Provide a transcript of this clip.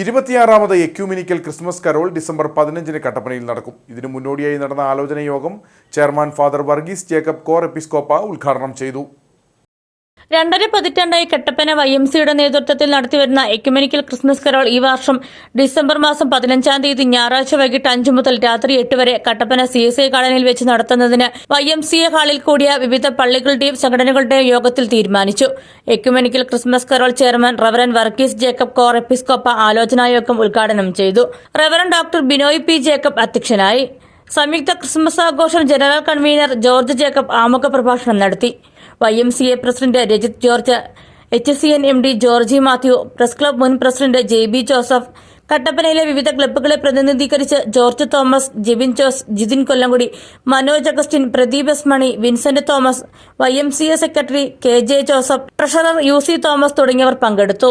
ഇരുപത്തിയാറാമത് ecumenical Christmas carol December പതിനഞ്ചിന് കട്ടപ്പനയിൽ നടക്കും. ഇതിനു മുന്നോടിയായി നടന്ന ആലോചന യോഗം chairman father Varghese Jacob Cor Episcopa ഉദ്ഘാടനം ചെയ്തു. രണ്ടര പതിറ്റാണ്ടായി കട്ടപ്പന വൈ എം സിയുടെ നേതൃത്വത്തിൽ നടത്തിവരുന്ന എക്യുമെനിക്കൽ ക്രിസ്മസ് കരോൾ ഈ വർഷം ഡിസംബർ മാസം പതിനഞ്ചാം തീയതി ഞായറാഴ്ച വൈകിട്ട് അഞ്ചു മുതൽ രാത്രി എട്ട് വരെ കട്ടപ്പന സി എസ് ഐ കോളനിയിൽ വെച്ച് നടത്തുന്നതിന് വൈ എം സി എ ഹാളിൽ കൂടിയ വിവിധ പള്ളികളുടെയും സംഘടനകളുടെയും യോഗത്തിൽ തീരുമാനിച്ചു. Ecumenical Christmas carol chairman reverend Varghese Jacob Cor Episcopa ആലോചനായോഗം ഉദ്ഘാടനം ചെയ്തു. Reverend doctor Binoy P Jacob അധ്യക്ഷനായി. സംയുക്ത ക്രിസ്മസ് ആഘോഷം ജനറൽ കൺവീനർ ജോർജ് ജേക്കബ് ആമുഖ പ്രഭാഷണം നടത്തി. Y M C A president Rajith George H C N M D Georgy Mathew press club മുൻ president J B Joseph കട്ടപ്പനയിലെ വിവിധ ക്ലബ്ബുകളെ പ്രതിനിധീകരിച്ച് George Thomas Jibin Jose Jithin Kollamkudy Manoj Augustine Pradeep S Mani Vincent Thomas Y M C A secretary K J Joseph treasurer U C Thomas തുടങ്ങിയവർ പങ്കെടുത്തു.